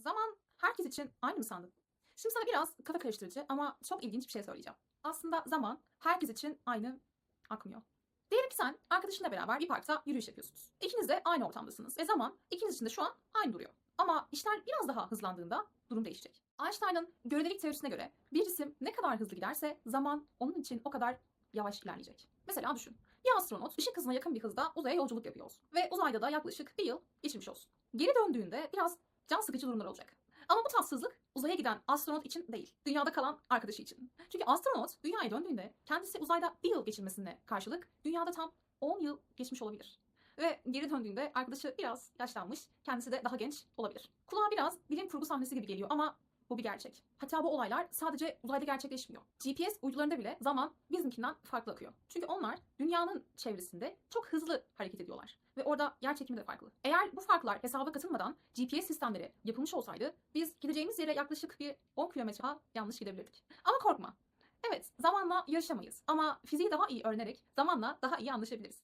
Zaman herkes için aynı mı sandın? Şimdi sana biraz kafa karıştırıcı ama çok ilginç bir şey söyleyeceğim. Aslında zaman herkes için aynı akmıyor. Diyelim ki sen arkadaşınla beraber bir parkta yürüyüş yapıyorsunuz. İkiniz de aynı ortamdasınız ve zaman ikiniz için de şu an aynı duruyor. Ama işler biraz daha hızlandığında durum değişecek. Einstein'ın görelilik teorisine göre bir cisim ne kadar hızlı giderse zaman onun için o kadar yavaş ilerleyecek. Mesela düşün. Bir astronot ışık hızına yakın bir hızda uzaya yolculuk yapıyor olsun. Ve uzayda da yaklaşık bir yıl geçirmiş olsun. Geri döndüğünde biraz can sıkıcı durumlar olacak. Ama bu tatsızlık uzaya giden astronot için değil, dünyada kalan arkadaşı için. Çünkü astronot dünyaya döndüğünde kendisi uzayda bir yıl geçirmesine karşılık dünyada tam 10 yıl geçmiş olabilir. Ve geri döndüğünde arkadaşı biraz yaşlanmış, kendisi de daha genç olabilir. Kulağa biraz bilim kurgu sahnesi gibi geliyor ama bu bir gerçek. Hatta bu olaylar sadece uzayda gerçekleşmiyor. GPS uydularında bile zaman bizimkinden farklı akıyor. Çünkü onlar dünyanın çevresinde çok hızlı hareket ediyorlar. Ve orada yer çekimi de farklı. Eğer bu farklar hesaba katılmadan GPS sistemleri yapılmış olsaydı biz gideceğimiz yere yaklaşık bir 10 kilometre yanlış gidebilirdik. Ama korkma. Evet, zamanla yarışamayız ama fiziği daha iyi öğrenerek zamanla daha iyi anlaşabiliriz.